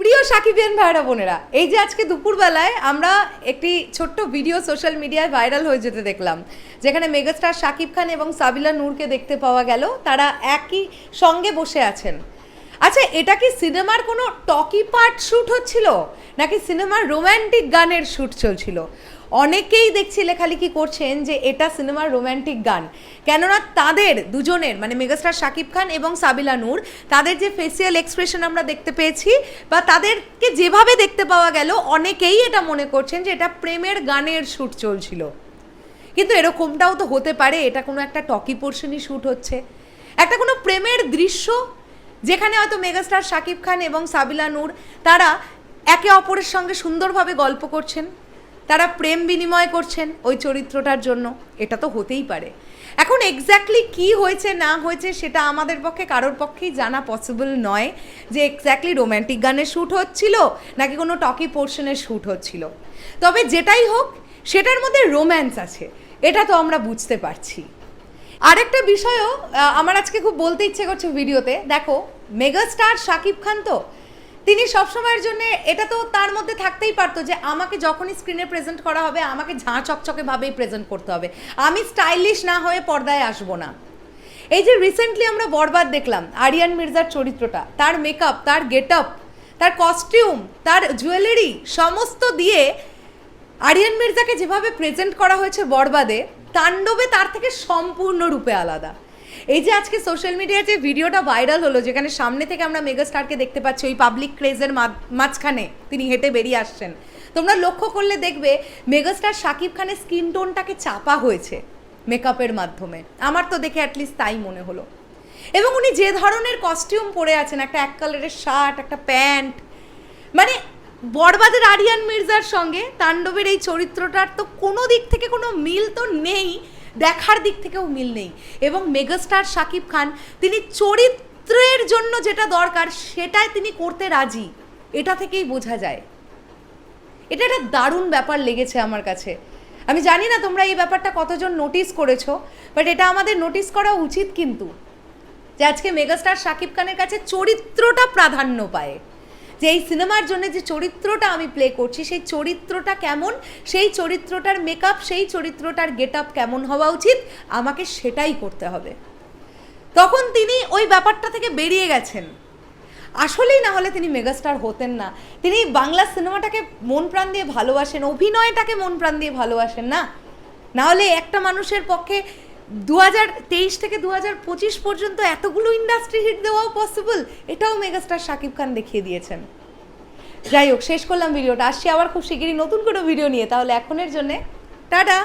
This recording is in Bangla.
প্রিয় সাকিবিয়ান ভাইরা বোনেরা, এই যে আজকে দুপুরবেলায় আমরা একটি ছোট্ট ভিডিও সোশ্যাল মিডিয়ায় ভাইরাল হয়ে যেতে দেখলাম, যেখানে মেগাস্টার সাকিব খান এবং সাবিলা নূরকে দেখতে পাওয়া গেল, তারা একই সঙ্গে বসে আছেন। আচ্ছা এটা কি সিনেমার কোনো টকি পার্ট শ্যুট হচ্ছিল, নাকি সিনেমার রোম্যান্টিক গানের শ্যুট চলছিল? অনেকেই দেখছি লেখালেখি করছেন যে এটা সিনেমার রোম্যান্টিক গান। কেননা তাদের দুজনের মানে মেগাস্টার শাকিব খান এবং সাবিলা নূর, তাদের যে ফেসিয়াল এক্সপ্রেশন আমরা দেখতে পেয়েছি বা তাদেরকে যেভাবে দেখতে পাওয়া গেল, অনেকেই এটা মনে করছেন যে এটা প্রেমের গানের শ্যুট চলছিল। কিন্তু এরকমটাও তো হতে পারে, এটা কোনো একটা টকি পোর্শনই শ্যুট হচ্ছে। একটা কোনো প্রেমের দৃশ্য যেখানে হয়তো মেগাস্টার শাকিব খান এবং সাবিলা নূর, তারা একে অপরের সঙ্গে সুন্দরভাবে গল্প করছেন। তারা প্রেম বিনিময় করছেন ওই চরিত্রটার জন্য। এটা তো হতেই পারে। এখন এক্স্যাক্টলি কি হয়েছে, না হয়েছে সেটা আমাদের পক্ষে, কারোর পক্ষেই জানা পসিবল নয় যে এক্স্যাক্টলি রোম্যান্টিক গানের শ্যুট হচ্ছিল নাকি কোনো টকি পোর্শনের শ্যুট হচ্ছিল। তবে যেটাই হোক, সেটার মধ্যে রোম্যান্স আছে, এটা তো আমরা বুঝতে পারছি। আরেকটা বিষয়ও আমার আজকে খুব বলতে ইচ্ছে করছে ভিডিওতে দেখো মেগাস্টার শাকিব খান তো তিনি সবসময়ের জন্য এটা তো তার মধ্যে থাকতেই পারতো যে আমাকে যখনই স্ক্রিনে প্রেজেন্ট করা হবে, আমাকে ঝাঁ চকচকে ভাবেই প্রেজেন্ট করতে হবে। আমি স্টাইলিশ না হয়ে পর্দায় আসব না। এই যে রিসেন্টলি আমরা বরবাদ দেখলাম, আরিয়ান মির্জার চরিত্রটা, তার মেকআপ তার গেট আপ তার কস্টিউম তার জুয়েলারি সমস্ত দিয়ে আরিয়ান মির্জাকে যেভাবে প্রেজেন্ট করা হয়েছে বরবাদে, তাণ্ডবে তার থেকে সম্পূর্ণরূপে আলাদা। এই যে আজকে সোশ্যাল মিডিয়ায় যে ভিডিওটা ভাইরাল হলো, যেখানে সামনে থেকে আমরা মেগাস্টারকে দেখতে পাচ্ছি, ওই পাবলিক ক্রেজের মাঝখানে তিনি হেঁটে বেরিয়ে আসছেন। তোমরা লক্ষ্য করলে দেখবে মেগাস্টার শাকিব খানের স্কিন টোনটাকে চাপা হয়েছে মেকআপের মাধ্যমে। আমার তো দেখে অ্যাটলিস্ট তাই মনে হলো। এবং উনি যে ধরনের কস্টিউম পরে আছেন, একটা এক কালারের শার্ট একটা প্যান্ট মানে বরবাদের আরিয়ান মির্জার সঙ্গে তাণ্ডবের এই চরিত্রটার তো কোনো দিক থেকে কোনো মিল তো নেই। দেখার দিক থেকেও মিল নেই। এবং মেগাস্টার শাকিব খান, তিনি চরিত্রের জন্য যেটা দরকার, সেটাই তিনি করতে রাজি। এটা থেকেই বোঝা যায়। এটা একটা দারুণ ব্যাপার লেগেছে আমার কাছে। আমি জানি না তোমরা এই ব্যাপারটা কতজন নোটিস করেছ বাট এটা আমাদের নোটিস করা উচিত কিন্তু যে আজকে মেগাস্টার শাকিব খানের কাছে চরিত্রটা প্রাধান্য পায়। যে এই সিনেমার জন্য যে চরিত্রটা আমি প্লে করছি, সেই চরিত্রটা কেমন? সেই চরিত্রটার মেকআপ সেই চরিত্রটার গেট আপ কেমন হওয়া উচিত? আমাকে সেটাই করতে হবে। তখন তিনি ওই ব্যাপারটা থেকে বেরিয়ে গেছেন। আসলেই না হলে তিনি মেগাস্টার হতেন না। তিনি বাংলা সিনেমাটাকে মন প্রাণ দিয়ে ভালোবাসেন, অভিনয়টাকে মন প্রাণ দিয়ে ভালোবাসেন না? না হলে একটা মানুষের পক্ষে দু হাজার তেইশ থেকে দু হাজার পঁচিশ পর্যন্ত এতগুলো ইন্ডাস্ট্রি হিট দেওয়াও পসিবল এটাও মেগাস্টার শাকিব খান দেখিয়ে দিয়েছেন। যাই হোক, শেষ করলাম ভিডিওটা। আসছি আবার খুব শিগগিরই নতুন কোনো ভিডিও নিয়ে। তাহলে এখনের জন্যে, টাটা!